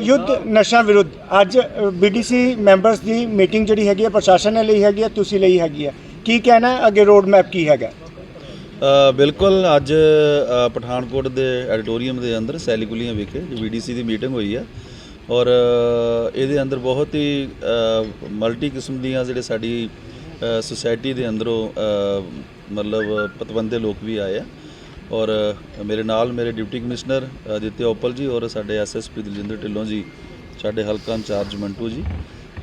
ਯੁੱਧ ਨਸ਼ਾ ਵਿਰੁੱਧ। ਅੱਜ ਬੀਡੀਸੀ ਮੈਂਬਰਸ ਦੀ ਮੀਟਿੰਗ ਜਿਹੜੀ ਹੈਗੀ ਹੈ, ਪ੍ਰਸ਼ਾਸਨ ਨੇ ਲਈ ਹੈਗੀ ਹੈ, ਤੁਸੀਂ ਲਈ ਹੈਗੀ ਹੈ। ਕੀ ਕਹਿਣਾ ਹੈ? ਅੱਗੇ ਰੋਡ ਮੈਪ ਕੀ ਹੈਗਾ? ਬਿਲਕੁਲ ਅੱਜ ਪਠਾਨਕੋਟ ਦੇ ਐਡੀਟੋਰੀਅਮ ਦੇ ਅੰਦਰ ਸੈਲੀਗੁਲੀਆਂ ਵਿਖੇ ਵੀਡੀਸੀ ਦੀ ਮੀਟਿੰਗ ਹੋਈ ਹੈ। ਔਰ ਇਹਦੇ ਅੰਦਰ ਬਹੁਤ ਹੀ ਮਲਟੀ ਕਿਸਮ ਦੀਆਂ ਜਿਹੜੇ ਸਾਡੀ ਸੁਸਾਇਟੀ ਦੇ ਅੰਦਰੋਂ ਮਤਲਬ ਪਤਵੰਦੇ ਲੋਕ ਵੀ ਆਏ ਆ। ਔਰ ਮੇਰੇ ਨਾਲ ਮੇਰੇ ਡਿਪਟੀ ਕਮਿਸ਼ਨਰ ਅਦਿੱਤਿਆ ਉਪਲ ਜੀ ਔਰ ਸਾਡੇ ਐਸਐਸਪੀ ਦਲਜਿੰਦਰ ਢਿੱਲੋਂ ਜੀ ਸਾਡੇ ਹਲਕਾ ਇੰਚਾਰਜ ਮੰਟੂ ਜੀ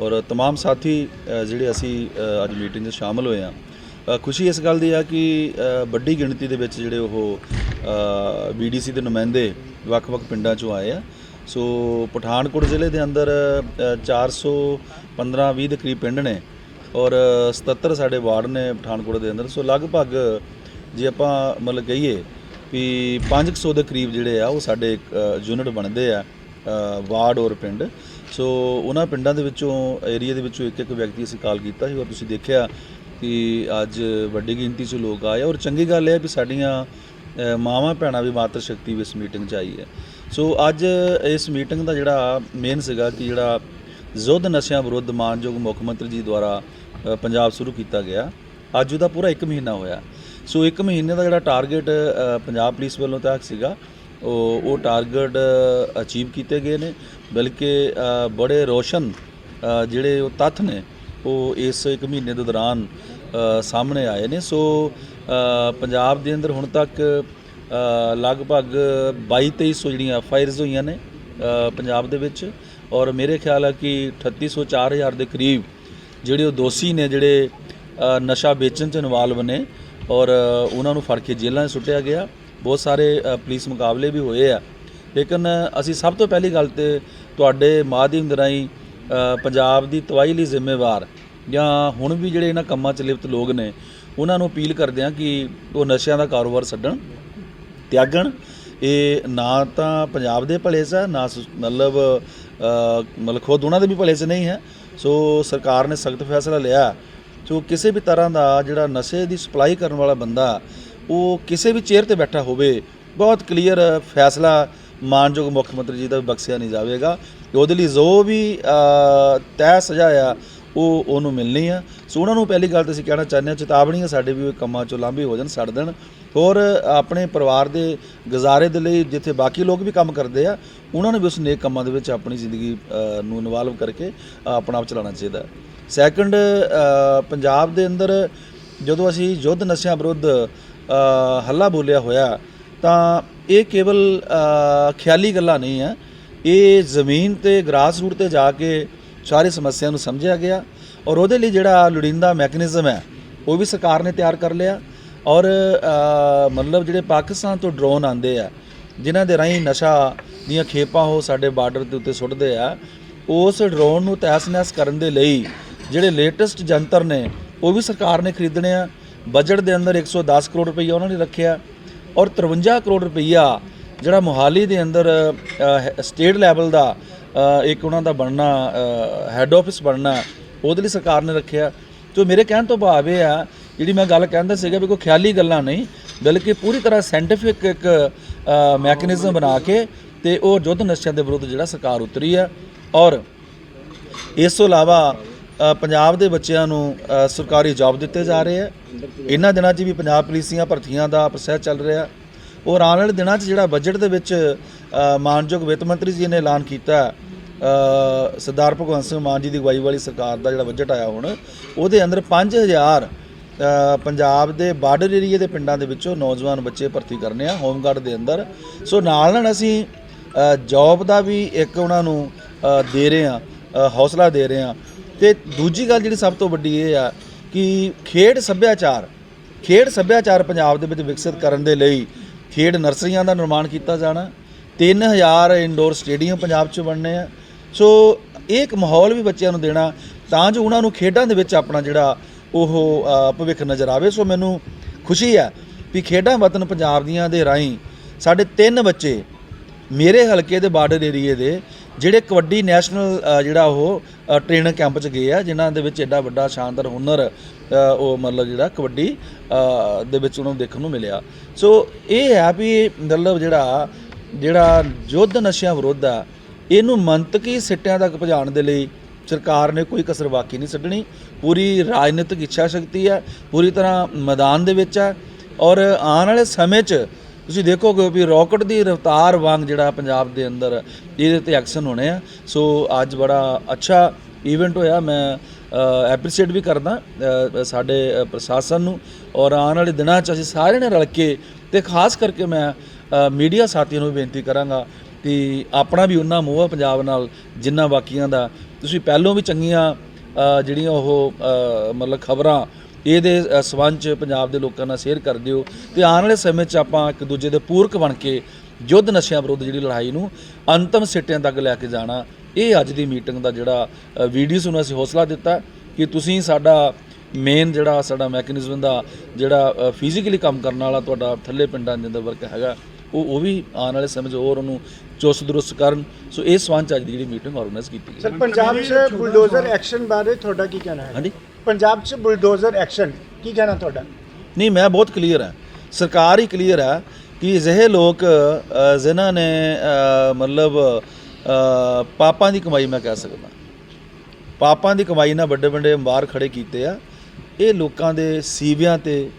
ਔਰ तमाम ਸਾਥੀ ਅ, ਜਿਹੜੇ ਅਸੀਂ ਅ, ਅੱਜ ਮੀਟਿੰਗ 'ਚ ਸ਼ਾਮਲ ਹੋਏ ਆ ਅ, ਖੁਸ਼ੀ ਇਸ ਗੱਲ ਦੀ ਆ ਕਿ ਅ, ਵੱਡੀ ਗਿਣਤੀ ਦੇ ਵਿੱਚ ਜਿਹੜੇ ਉਹ ਬੀਡੀਸੀ ਦੇ ਨੁਮਾਇੰਦੇ ਵੱਖ-ਵੱਖ ਪਿੰਡਾਂ 'ਚੋਂ ਆਏ ਆ ਸੋ ਪਠਾਨਕੋਟ ਜ਼ਿਲ੍ਹੇ ਦੇ ਅੰਦਰ ਅ, 415-20 ਦੇ ਕਰੀਬ ਪਿੰਡ ਨੇ ਔਰ 77 ਸਾਡੇ ਵਾਰਡ ਨੇ ਪਠਾਨਕੋਟ ਦੇ ਅੰਦਰ ਸੋ ਲਗਭਗ ਜੇ ਆਪਾਂ ਮਤਲਬ ਕਹੀਏ ਵੀ 500 ਦੇ ਕਰੀਬ ਜਿਹੜੇ ਆ, ਉਹ ਸਾਡੇ ਯੂਨਿਟ ਬਣਦੇ ਆ ਵਾਰਡ ਔਰ ਪਿੰਡ। ਸੋ ਉਹਨਾਂ ਪਿੰਡਾਂ ਦੇ ਵਿੱਚੋਂ ਏਰੀਆ ਦੇ ਵਿੱਚੋਂ ਇੱਕ ਇੱਕ ਵਿਅਕਤੀ ਅਸੀਂ ਕਾਲ ਕੀਤਾ ਸੀ ਔਰ ਤੁਸੀਂ ਦੇਖਿਆ ਕਿ ਅੱਜ ਵੱਡੀ ਗਿਣਤੀ 'ਚ ਲੋਕ ਆਏ ਔਰ ਚੰਗੀ ਗੱਲ ਇਹ ਹੈ ਵੀ ਸਾਡੀਆਂ ਮਾਵਾਂ ਭੈਣਾਂ ਵੀ ਮਾਤਰ ਸ਼ਕਤੀ ਵੀ ਇਸ ਮੀਟਿੰਗ 'ਚ ਆਈ ਹੈ। ਸੋ ਅੱਜ ਇਸ ਮੀਟਿੰਗ ਦਾ ਜਿਹੜਾ ਮੇਨ ਸੀਗਾ ਕਿ ਜਿਹੜਾ ਯੁੱਧ ਨਸ਼ਿਆਂ ਵਿਰੁੱਧ ਮਾਨਯੋਗ ਮੁੱਖ ਮੰਤਰੀ ਜੀ ਦੁਆਰਾ ਪੰਜਾਬ ਸ਼ੁਰੂ ਕੀਤਾ ਗਿਆ। ਅੱਜ ਉਹਦਾ ਪੂਰਾ 1 ਮਹੀਨਾ ਹੋਇਆ। ਸੋ 1 ਮਹੀਨੇ ਦਾ ਜਿਹੜਾ ਟਾਰਗੇਟ ਪੰਜਾਬ ਪੁਲਿਸ ਵੱਲੋਂ ਤੈਅ ਸੀਗਾ ਉਹ ਉਹ ਟਾਰਗੇਟ ਅਚੀਵ ਕੀਤੇ ਗਏ ਨੇ ਬਲਕਿ ਬੜੇ ਰੋਸ਼ਨ ਜਿਹੜੇ ਉਹ ਤੱਥ ਨੇ ਉਹ ਇਸ ਇੱਕ ਮਹੀਨੇ ਦੇ ਦੌਰਾਨ ਸਾਹਮਣੇ ਆਏ ਨੇ। ਸੋ ਪੰਜਾਬ ਦੇ ਅੰਦਰ ਹੁਣ ਤੱਕ ਅ, ਲਗਭਗ 22 2300 ਜਿਹੜੀਆਂ ਫਾਇਰਸ ਹੋਈਆਂ ਨੇ ਪੰਜਾਬ ਦੇ ਵਿੱਚ। ਔਰ ਮੇਰੇ ਖਿਆਲ ਹੈ ਕਿ 3800 4000 ਦੇ ਕਰੀਬ ਜਿਹੜੇ ਉਹ ਦੋਸ਼ੀ ਨੇ ਜਿਹੜੇ ਨਸ਼ਾ ਵੇਚਣ 'ਚ ਇਨਵੋਲਵ ਨੇ ਔਰ ਉਹਨਾਂ ਨੂੰ ਫੜ ਕੇ ਜੇਲ੍ਹਾਂ 'ਚ ਸੁੱਟਿਆ ਗਿਆ। ਬਹੁਤ ਸਾਰੇ ਪੁਲਿਸ ਮੁਕਾਬਲੇ ਵੀ ਹੋਏ ਆ। ਲੇਕਿਨ ਅਸੀਂ ਸਭ ਤੋਂ ਪਹਿਲੀ ਗੱਲ ਤੇ ਤੁਹਾਡੇ ਮਾਧਿਅਮ ਦੇ ਰਾਹੀਂ ਪੰਜਾਬ ਦੀ ਤਬਾਹੀ ਲਈ ਜ਼ਿੰਮੇਵਾਰ ਜਾਂ ਹੁਣ ਵੀ ਜਿਹੜੇ ਇਹਨਾਂ ਕੰਮਾਂ 'ਚ ਲਿਪਤ ਲੋਕ ਨੇ, ਉਹਨਾਂ ਨੂੰ ਅਪੀਲ ਕਰਦੇ ਹਾਂ ਕਿ ਉਹ ਨਸ਼ਿਆਂ ਦਾ ਕਾਰੋਬਾਰ ਛੱਡਣ, ਤਿਆਗਣ। ਇਹ ਨਾ ਤਾਂ ਪੰਜਾਬ ਦੇ ਭਲੇ 'ਚ ਹੈ, ਨਾ ਸੁ- ਮਤਲਬ ਮਤਲਬ ਖੁਦ ਉਹਨਾਂ ਦੇ ਵੀ ਭਲੇ 'ਚ ਨਹੀਂ ਹੈ। ਸੋ ਸਰਕਾਰ ਨੇ ਸਖਤ ਫੈਸਲਾ ਲਿਆ। ਸੋ ਕਿਸੇ ਵੀ ਤਰ੍ਹਾਂ ਦਾ ਜਿਹੜਾ ਨਸ਼ੇ ਦੀ ਸਪਲਾਈ ਕਰਨ ਵਾਲਾ ਬੰਦਾ, ਉਹ ਕਿਸੇ ਵੀ ਚੇਅਰ ਤੇ ਬੈਠਾ ਹੋਵੇ, ਬਹੁਤ ਕਲੀਅਰ ਫੈਸਲਾ ਮਾਨਯੋਗ ਮੁੱਖ ਮੰਤਰੀ ਜੀ ਦਾ ਬਖਸ਼ਿਆ ਨਹੀਂ ਜਾਵੇਗਾ। ਉਹਦੇ ਲਈ ਜੋ ਵੀ ਤੈਅ ਸਜ਼ਾ ਆ, ਉਹ ਉਹਨੂੰ ਮਿਲਣੀ ਆ। ਸੋ ਉਹਨਾਂ ਨੂੰ ਪਹਿਲੀ ਗੱਲ ਤਾਂ ਅਸੀਂ ਕਹਿਣਾ ਚਾਹੁੰਦੇ ਹਾਂ ਚੇਤਾਵਨੀ ਆ ਸਾਡੇ ਵੀ ਕੰਮਾਂ ਚੋਂ ਲਾਂਭੇ ਹੋ ਜਾਣ ਛੱਡ ਦੇਣ ਹੋਰ ਆਪਣੇ ਪਰਿਵਾਰ ਦੇ ਗੁਜ਼ਾਰੇ ਦੇ ਲਈ ਜਿੱਥੇ ਬਾਕੀ ਲੋਕ ਵੀ ਕੰਮ ਕਰਦੇ ਆ, ਉਹਨਾਂ ਨੂੰ ਵੀ ਉਸ ਨੇਕ ਕੰਮਾਂ ਦੇ ਵਿੱਚ ਆਪਣੀ ਜ਼ਿੰਦਗੀ ਨੂੰ ਇਨਵੋਲਵ ਕਰਕੇ ਆਪਣਾ ਆਪ ਚਲਾਉਣਾ ਚਾਹੀਦਾ। ਸੈਕੰਡ ਪੰਜਾਬ ਦੇ ਅੰਦਰ ਜਦੋਂ ਅਸੀਂ ਯੁੱਧ ਨਸ਼ਿਆਂ ਵਿਰੁੱਧ ਹੱਲਾ ਬੋਲਿਆ ਹੋਇਆ, ਤਾਂ ਇਹ ਕੇਵਲ ਖਿਆਲੀ ਗੱਲਾਂ ਨਹੀਂ ਆ ਇਹ ਜ਼ਮੀਨ ਤੇ ਗ੍ਰਾਸ ਰੂਟ ਤੇ ਜਾ ਕੇ ਸਾਰੀ ਸਮੱਸਿਆ ਨੂੰ ਸਮਝਿਆ ਗਿਆ ਔਰ ਉਹਦੇ ਲਈ ਜਿਹੜਾ ਲੋੜੀਂਦਾ ਮੈਕੈਨਿਜ਼ਮ ਹੈ, ਉਹ ਵੀ ਸਰਕਾਰ ਨੇ ਤਿਆਰ ਕਰ ਲਿਆ ਔਰ ਮਤਲਬ ਜਿਹੜੇ ਪਾਕਿਸਤਾਨ ਤੋਂ ਡਰੋਨ ਆਉਂਦੇ ਆ, ਜਿਨ੍ਹਾਂ ਦੇ ਰਾਹੀਂ ਨਸ਼ਾ ਦੀਆਂ ਖੇਪਾਂ ਉਹ ਸਾਡੇ ਬਾਰਡਰ ਦੇ ਉੱਤੇ ਸੁੱਟਦੇ ਆ, ਉਸ ਡਰੋਨ ਨੂੰ ਤਹਿਸ-ਨਹਿਸ ਕਰਨ ਦੇ ਲਈ ਜਿਹੜੇ ਲੇਟੈਸਟ ਜੰਤਰ ਨੇ, ਉਹ ਵੀ ਸਰਕਾਰ ਨੇ ਖਰੀਦਣੇ ਆ। ਬਜਟ ਦੇ ਅੰਦਰ 110 ਕਰੋੜ ਰੁਪਈਆ ਉਹਨਾਂ ਨੇ ਰੱਖਿਆ। ਔਰ 53 ਕਰੋੜ ਰੁਪਈਆ ਜਿਹੜਾ ਮੋਹਾਲੀ ਦੇ ਅੰਦਰ ਸਟੇਟ ਲੈਵਲ ਦਾ ਇੱਕ ਉਹਨਾਂ ਦਾ ਬਣਨਾ ਹੈੱਡ ਆਫਿਸ ਬਣਨਾ, ਉਹਦੇ ਲਈ ਸਰਕਾਰ ਨੇ ਰੱਖਿਆ। ਜੋ ਮੇਰੇ ਕਹਿਣ ਤੋਂ ਭਾਵ ਇਹ ਆ, ਜਿਹੜੀ ਮੈਂ ਗੱਲ ਕਹਿੰਦਾ ਸੀਗਾ ਵੀ ਕੋਈ ਖਿਆਲੀ ਗੱਲਾਂ ਨਹੀਂ, ਬਲਕਿ ਪੂਰੀ ਤਰ੍ਹਾਂ ਸਾਇੰਟੀਫਿਕ ਇੱਕ ਮੈਕੈਨਿਜ਼ਮ ਬਣਾ ਕੇ ਤੇ ਉਹ ਯੁੱਧ ਨਸ਼ਿਆਂ ਦੇ ਵਿਰੁੱਧ ਜਿਹੜਾ ਸਰਕਾਰ ਉਤਰੀ ਆ। ਔਰ ਇਸ ਤੋਂ ਇਲਾਵਾ ਪੰਜਾਬ ਦੇ ਬੱਚਿਆਂ ਨੂੰ ਸਰਕਾਰੀ ਜੌਬ ਦਿੱਤੇ ਜਾ ਰਹੇ ਆ। ਇਹਨਾਂ ਦਿਨਾਂ 'ਚ ਵੀ ਪੰਜਾਬ ਪੁਲਿਸ ਦੀਆਂ ਭਰਤੀਆਂ ਦਾ ਪ੍ਰੋਸੈਸ ਚੱਲ ਰਿਹਾ। ਔਰ ਆਉਣ ਵਾਲੇ ਦਿਨਾਂ 'ਚ ਜਿਹੜਾ ਬਜਟ ਦੇ ਵਿੱਚ ਮਾਨਯੋਗ ਵਿੱਤ ਮੰਤਰੀ ਜੀ ਨੇ ਐਲਾਨ ਕੀਤਾ ਸਰਦਾਰ ਭਗਵੰਤ ਸਿੰਘ ਮਾਨ ਜੀ ਦੀ ਅਗਵਾਈ ਵਾਲੀ ਸਰਕਾਰ ਦਾ ਜਿਹੜਾ ਬਜਟ ਆਇਆ ਹੁਣ ਉਹਦੇ ਅੰਦਰ 5000 ਅ, ਪੰਜਾਬ ਦੇ ਬਾਰਡਰ ਏਰੀਏ ਦੇ ਪਿੰਡਾਂ ਦੇ ਵਿੱਚੋਂ ਨੌਜਵਾਨ ਬੱਚੇ ਭਰਤੀ ਕਰਨੇ ਆ ਹੋਮਗਾਰਡ ਦੇ ਅੰਦਰ। ਸੋ ਨਾਲ ਨਾਲ ਅਸੀਂ ਜੌਬ ਦਾ ਵੀ ਇੱਕ ਉਹਨਾਂ ਨੂੰ ਦੇ ਰਹੇ ਆ ਹੌਸਲਾ ਦੇ ਰਹੇ ਆ ਤੇ ਦੂਜੀ ਗੱਲ ਜਿਹੜੀ ਸਭ ਤੋਂ ਵੱਡੀ ਇਹ ਆ ਕਿ ਖੇਡ ਸੱਭਿਆਚਾਰ ਖੇਡ ਸੱਭਿਆਚਾਰ ਪੰਜਾਬ ਦੇ ਵਿੱਚ ਵਿਕਸਿਤ ਕਰਨ ਦੇ ਲਈ ਖੇਡ ਨਰਸਰੀਆਂ ਦਾ ਨਿਰਮਾਣ ਕੀਤਾ ਜਾਣਾ 3000 ਇਨਡੋਰ ਸਟੇਡੀਅਮ ਪੰਜਾਬ 'ਚ ਬਣਨੇ ਆ। ਸੋ ਇਹ ਇੱਕ ਮਾਹੌਲ ਵੀ ਬੱਚਿਆਂ ਨੂੰ ਦੇਣਾ, ਤਾਂ ਜੋ ਉਹਨਾਂ ਨੂੰ ਖੇਡਾਂ ਦੇ ਵਿੱਚ ਆਪਣਾ ਜਿਹੜਾ ਉਹ ਭਵਿੱਖ ਨਜ਼ਰ ਆਵੇ। ਸੋ ਮੈਨੂੰ ਖੁਸ਼ੀ ਹੈ ਵੀ ਖੇਡਾਂ ਵਤਨ ਪੰਜਾਬ ਦੀਆਂ ਦੇ ਰਾਹੀਂ ਸਾਡੇ ਤਿੰਨ ਬੱਚੇ ਮੇਰੇ ਹਲਕੇ ਦੇ ਬਾਰਡਰ ਏਰੀਏ ਦੇ ਜਿਹੜੇ ਕਬੱਡੀ ਨੈਸ਼ਨਲ ਜਿਹੜਾ ਉਹ ਟ੍ਰੇਨਿੰਗ ਕੈਂਪ 'ਚ ਗਏ ਆ, ਜਿਨ੍ਹਾਂ ਦੇ ਵਿੱਚ ਐਡਾ ਵੱਡਾ ਸ਼ਾਨਦਾਰ ਹੁਨਰ ਉਹ ਮਤਲਬ ਜਿਹੜਾ ਕਬੱਡੀ ਦੇ ਵਿੱਚ ਉਹਨਾਂ ਨੂੰ ਦੇਖਣ ਨੂੰ ਮਿਲਿਆ। ਸੋ ਇਹ ਹੈ ਵੀ ਮਤਲਬ ਜਿਹੜਾ ਜਿਹੜਾ ਯੁੱਧ ਨਸ਼ਿਆਂ ਵਿਰੁੱਧ ਆ, ਇਹਨੂੰ ਮੰਤਕੀ ਸਿੱਟਿਆਂ ਤੱਕ ਪਹੁੰਚਾਉਣ ਦੇ ਲਈ ਸਰਕਾਰ ਨੇ ਕੋਈ ਕਸਰ ਬਾਕੀ ਨਹੀਂ ਛੱਡਣੀ। ਪੂਰੀ ਰਾਜਨੀਤਿਕ ਇੱਛਾ ਸ਼ਕਤੀ ਹੈ, ਪੂਰੀ ਤਰ੍ਹਾਂ ਮੈਦਾਨ ਦੇ ਵਿੱਚ ਹੈ ਔਰ ਆਉਣ ਵਾਲੇ ਸਮੇਂ 'ਚ ਤੁਸੀਂ ਦੇਖੋਗੇ ਵੀ ਰਾਕਟ ਦੀ ਰਫ਼ਤਾਰ ਵਾਂਗ ਜਿਹੜਾ ਪੰਜਾਬ ਦੇ ਅੰਦਰ ਇਹਦੇ ਤੇ ਐਕਸ਼ਨ ਹੋਣੇ ਆ। ਸੋ ਅੱਜ ਬੜਾ ਅੱਛਾ ਇਵੈਂਟ ਹੋਇਆ। ਮੈਂ ਐਪਰੀਸ਼ੀਏਟ ਵੀ ਕਰਦਾ ਸਾਡੇ ਪ੍ਰਸ਼ਾਸਨ ਨੂੰ। ਔਰ ਆਉਣ ਵਾਲੇ ਦਿਨਾਂ 'ਚ ਅਸੀਂ ਸਾਰਿਆਂ ਨੇ ਰਲ ਕੇ ਤੇ ਖਾਸ ਕਰਕੇ ਮੈਂ ਮੀਡੀਆ ਸਾਥੀਆਂ ਨੂੰ ਵੀ ਬੇਨਤੀ ਕਰਾਂਗਾ ਕਿ ਆਪਣਾ ਵੀ ਉਹਨਾਂ ਮੋਹ ਆ ਪੰਜਾਬ ਨਾਲ, ਜਿੰਨਾ ਬਾਕੀਆਂ ਦਾ। ਤੁਸੀਂ ਪਹਿਲੋਂ ਵੀ ਚੰਗੀਆਂ ਜਿਹੜੀਆਂ ਉਹ ਮਤਲਬ ਖਬਰਾਂ ਇਹਦੇ ਸੰਬੰਧ 'ਚ ਪੰਜਾਬ ਦੇ ਲੋਕਾਂ ਨਾਲ ਸ਼ੇਅਰ ਕਰ ਦਿਓ। ਤੇ ਆਉਣ ਵਾਲੇ ਸਮੇਂ 'ਚ ਆਪਾਂ ਇੱਕ ਦੂਜੇ ਦੇ ਪੂਰਕ ਬਣ ਕੇ ਯੁੱਧ ਨਸ਼ਿਆਂ ਵਿਰੁੱਧ ਜਿਹੜੀ ਲੜਾਈ ਨੂੰ ਅੰਤਮ ਸਿੱਟਿਆਂ ਤੱਕ ਲੈ ਕੇ ਜਾਣਾ ਇਹ ਅੱਜ ਦੀ ਮੀਟਿੰਗ ਦਾ ਜਿਹੜਾ ਵੀਡੀਓਸ ਨੂੰ ਅਸੀਂ ਹੌਸਲਾ ਦਿੱਤਾ ਕਿ ਤੁਸੀਂ ਸਾਡਾ ਮੇਨ ਜਿਹੜਾ ਸਾਡਾ ਮੈਕੈਨਿਜ਼ਮ ਦਾ ਜਿਹੜਾ ਫਿਜ਼ੀਕਲੀ ਕੰਮ ਕਰਨ ਵਾਲਾ ਤੁਹਾਡਾ ਥੱਲੇ ਪਿੰਡਾਂ ਦੇ ਅੰਦਰ ਵਰਕ ਹੈਗਾ ਉਹ ਉਹ ਵੀ ਆਉਣ ਵਾਲੇ ਸਮੇਂ 'ਚ ਹੋਰ ਉਹਨੂੰ ਚੁਸਤ ਦਰੁਸਤ ਕਰਨ। ਸੋ ਇਸ ਸੰਬੰਧ 'ਚ ਅੱਜ ਦੀ ਜਿਹੜੀ ਮੀਟਿੰਗ ਆਰਗੇਨਾਈਜ਼ ਕੀਤੀ ਗਈ। ਸਰ ਪੰਜਾਬ 'ਚ ਬੁਲਡੋਜ਼ਰ ਐਕਸ਼ਨ ਬਾਰੇ ਤੁਹਾਡਾ ਕੀ ਕਹਿਣਾ ਹੈ? ਹਾਂਜੀ। ਪੰਜਾਬ 'ਚ ਬੁਲਡੋਜ਼ਰ ਐਕਸ਼ਨ ਕੀ ਕਹਿਣਾ ਤੁਹਾਡਾ? ਨਹੀਂ ਮੈਂ ਬਹੁਤ ਕਲੀਅਰ ਹਾਂ। ਸਰਕਾਰ ਹੀ ਕਲੀਅਰ ਹੈ ਕਿ ਅਜਿਹੇ ਲੋਕ ਜਿਨ੍ਹਾਂ ਨੇ ਮਤਲਬ ਪਾਪਾਂ ਦੀ ਕਮਾਈ ਮੈਂ ਕਹਿ ਸਕਦਾ। ਪਾਪਾਂ ਦੀ ਕਮਾਈ ਨਾਲ ਵੱਡੇ ਵੱਡੇ ਅੰਬਾਰ ਖੜੇ ਕੀਤੇ ਆ। ਇਹ ਲੋਕਾਂ ਦੇ ਸੀਵਿਆਂ ਤੇ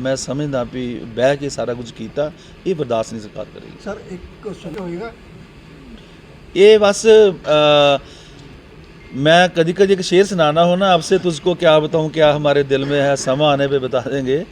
ਮੈਂ ਸਮਝਦਾ ਵੀ ਬਹਿ ਕੇ ਸਾਰਾ ਕੁਝ ਕੀਤਾ ਇਹ ਬਰਦਾਸ਼ਤ ਨਹੀਂ ਸਰਕਾਰ ਕਰੇਗੀ। ਸਰ ਇੱਕ ਕੁਐਸਚਨ ਹੋਏਗਾ। ਇਹ ਬਸ मैं ਕਦੀ कभी एक शेर सुनाना हो ना आपसे तुझको ਕਿਆ बताऊं ਕਿਆ ਹਮਾਰੇ ਦਿਲ में ਹੈ, ਸਮਾਂ ਆਨੇ पे ਬਤਾ देंगे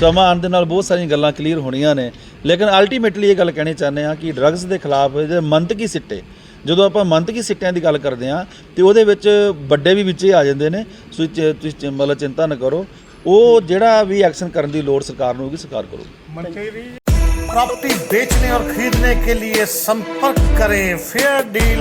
ਸਮਾਂ ਆਉਣ ਦੇ ਨਾਲ ਬਹੁਤ ਸਾਰੀਆਂ ਗੱਲਾਂ ਕਲੀਅਰ ਹੋਣੀਆਂ ਨੇ। ਲੇਕਿਨ ਅਲਟੀਮੇਟਲੀ ਇਹ ਗੱਲ ਕਹਿਣੀ ਚਾਹੁੰਦੇ ਆ ਕਿ ਡਰੱਗਸ ਦੇ ਖਿਲਾਫ ਜਿਹੜੇ ਮੰਤਕੀ ਸਿੱਟੇ, ਜਦੋਂ ਆਪਾਂ ਮੰਤਕੀ ਸਿੱਟਿਆਂ ਦੀ ਗੱਲ ਕਰਦੇ ਆ ਤੇ ਉਹਦੇ ਵਿੱਚ ਵੱਡੇ ਵੀ ਵਿੱਚੇ ਆ ਜਾਂਦੇ ਨੇ। ਸੋ ਤੁਸੀਂ ਮਤਲਬ ਚਿੰਤਾ ਨਾ ਕਰੋ। ਉਹ ਜਿਹੜਾ ਵੀ ਐਕਸ਼ਨ ਕਰਨ ਦੀ ਲੋੜ ਸਰਕਾਰ ਨੂੰ ਹੋਗੀ ਸਰਕਾਰ ਕਰੋ ਮੰਤਰੀ ਵੇਚਣੇ ਔਰ और खरीदने के लिए संपर्क करें फेयर डील